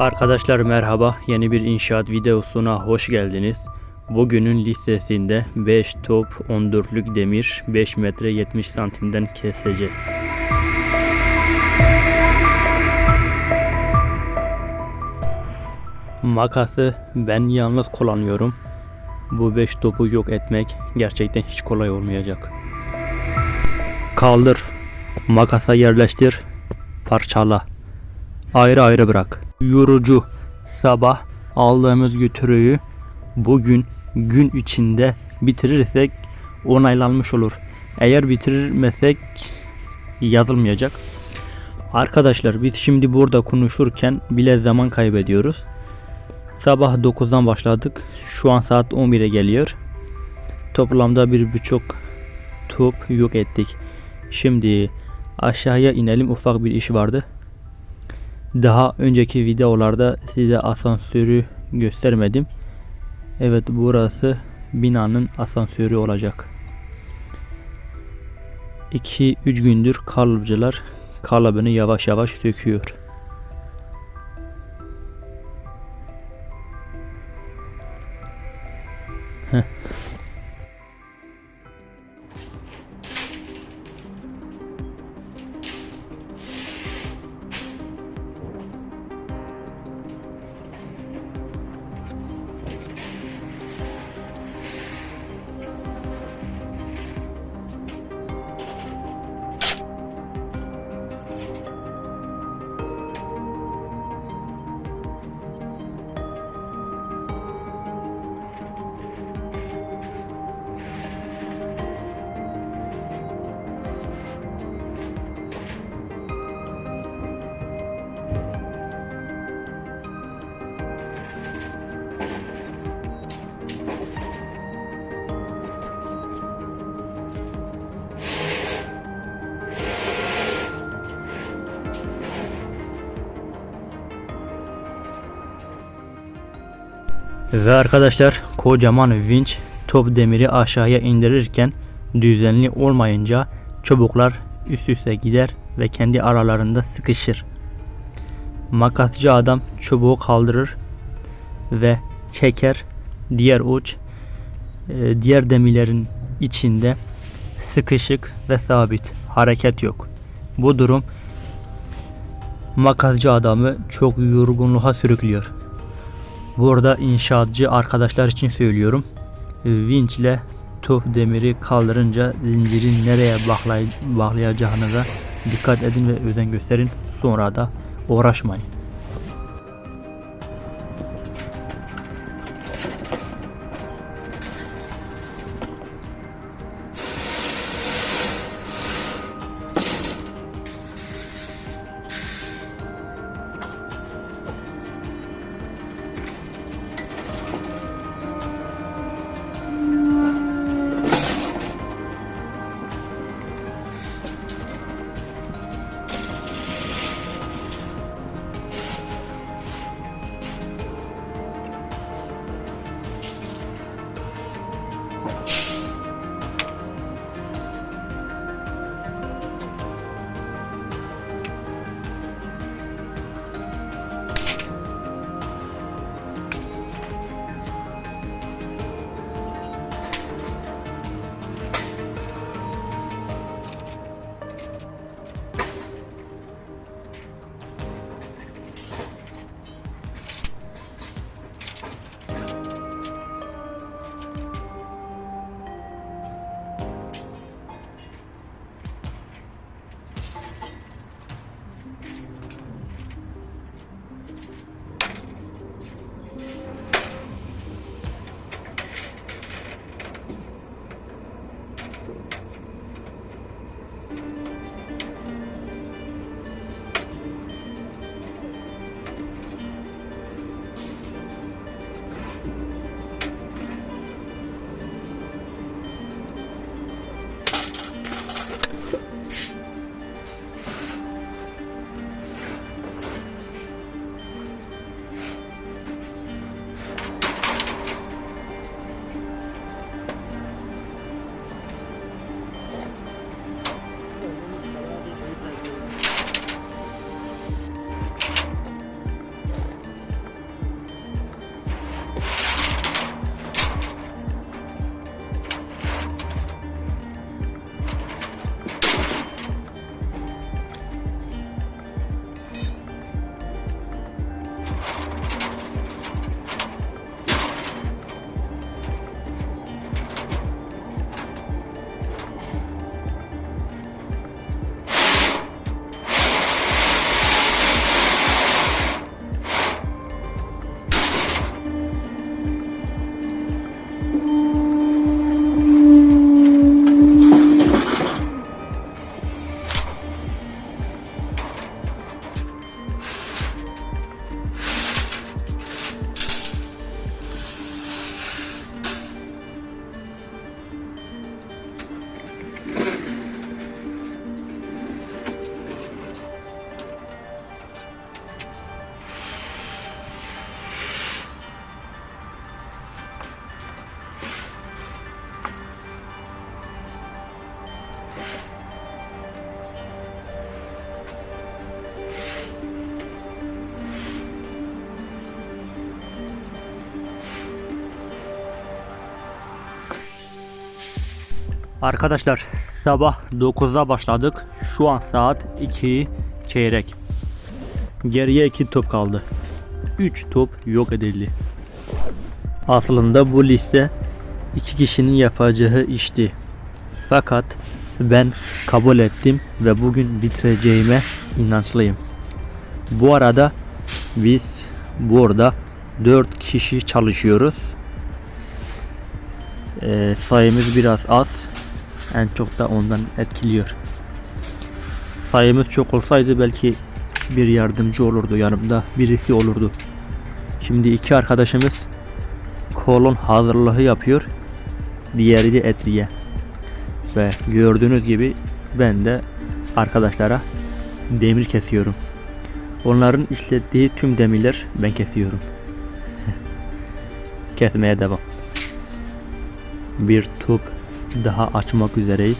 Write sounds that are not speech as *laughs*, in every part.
Arkadaşlar merhaba. Yeni bir inşaat videosuna hoş geldiniz. Bugünün listesinde 5 top 14'lük demir 5 metre 70 santimden keseceğiz. Makası ben yalnız kullanıyorum. Bu 5 topu yok etmek gerçekten hiç kolay olmayacak. Kaldır. Makasa yerleştir. Parçala. Ayrı ayrı bırak. Yorucu. Sabah aldığımız götürüyü bugün gün içinde bitirirsek onaylanmış olur. Eğer bitirmesek yazılmayacak. Arkadaşlar biz şimdi burada konuşurken bile zaman kaybediyoruz. Sabah 9'dan başladık. Şu an saat 11'e geliyor. Toplamda bir buçuk top yok ettik. Şimdi aşağıya inelim. Ufak bir iş vardı. Daha önceki videolarda size asansörü göstermedim. Evet burası binanın asansörü olacak. 2-3 gündür kalıpçılar kalıbını yavaş yavaş söküyor. Heh. Ve arkadaşlar kocaman vinç top demiri aşağıya indirirken düzenli olmayınca çubuklar üst üste gider ve kendi aralarında sıkışır. Makasçı adam çubuğu kaldırır ve çeker. Diğer uç e, diğer demirlerin içinde sıkışık ve sabit. Hareket yok. Bu durum makascı adamı çok yorgunluğa sürüklüyor. Burada inşaatçı arkadaşlar için söylüyorum. Vinçle top demiri kaldırınca zinciri nereye bağlay bağlayacağınıza dikkat edin ve özen gösterin. Sonra da uğraşmayın. Arkadaşlar sabah 9'da başladık. Şu an saat 2 çeyrek. Geriye 2 top kaldı. 3 top yok edildi. Aslında bu liste iki kişinin yapacağı işti. Fakat ben kabul ettim ve bugün bitireceğime inançlıyım. Bu arada biz burada 4 kişi çalışıyoruz. Ee, sayımız biraz az. En çok da ondan etkiliyor. Sayımız çok olsaydı belki bir yardımcı olurdu yanımda birisi olurdu. Şimdi iki arkadaşımız kolon hazırlığı yapıyor. Diğeri de etriye. Ve gördüğünüz gibi ben de arkadaşlara demir kesiyorum. Onların işlettiği tüm demirler ben kesiyorum. *laughs* Kesmeye devam. Bir top daha açmak üzereyiz.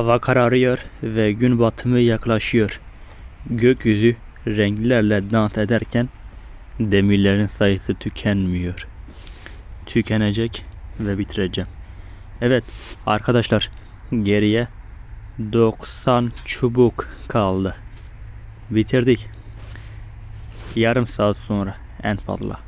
Hava kararıyor ve gün batımı yaklaşıyor. Gökyüzü renklerle dans ederken demirlerin sayısı tükenmiyor. Tükenecek ve bitireceğim. Evet arkadaşlar geriye 90 çubuk kaldı. Bitirdik. Yarım saat sonra en fazla.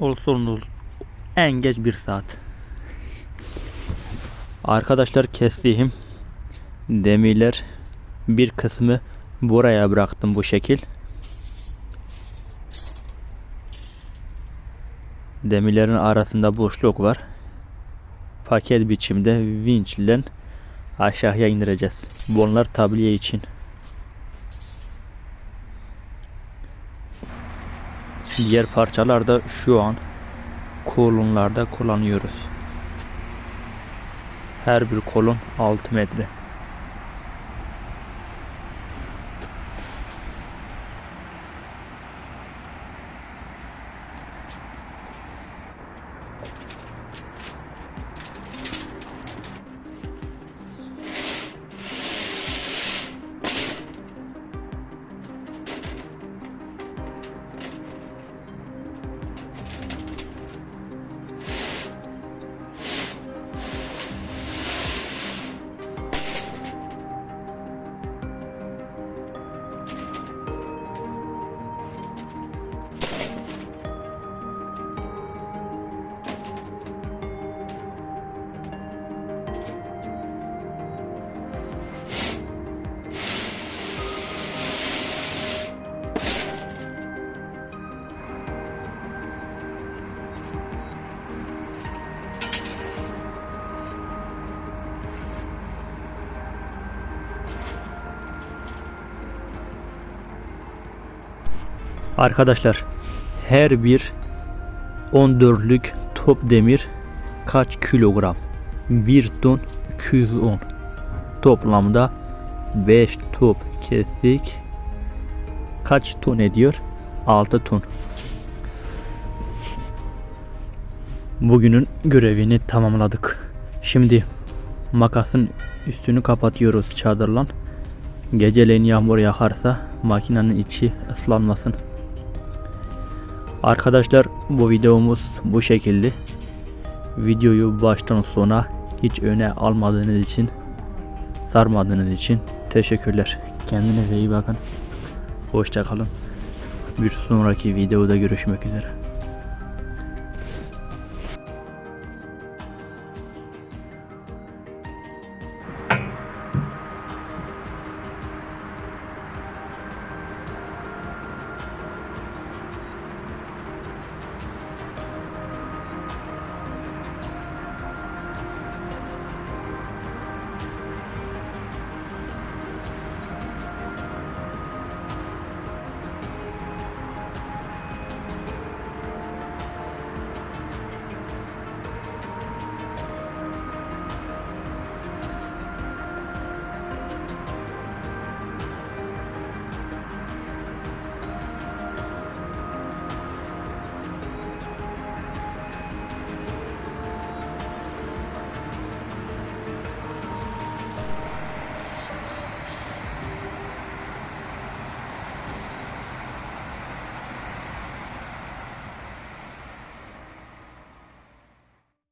Olsun. En geç bir saat. Arkadaşlar kestiğim demirler bir kısmı buraya bıraktım bu şekil. Demirlerin arasında boşluk var. Paket biçimde vinç ile aşağıya indireceğiz. Bunlar tabliye için. Diğer parçalar da şu an kolonlarda kullanıyoruz. Her bir kolon 6 metre. Arkadaşlar her bir 14'lük top demir kaç kilogram? 1 ton 210. Toplamda 5 top kestik. Kaç ton ediyor? 6 ton. Bugünün görevini tamamladık. Şimdi makasın üstünü kapatıyoruz çadırla. Geceleyin yağmur yağarsa makinenin içi ıslanmasın. Arkadaşlar bu videomuz bu şekilde. Videoyu baştan sona hiç öne almadığınız için, sarmadığınız için teşekkürler. Kendinize iyi bakın. Hoşça kalın. Bir sonraki videoda görüşmek üzere.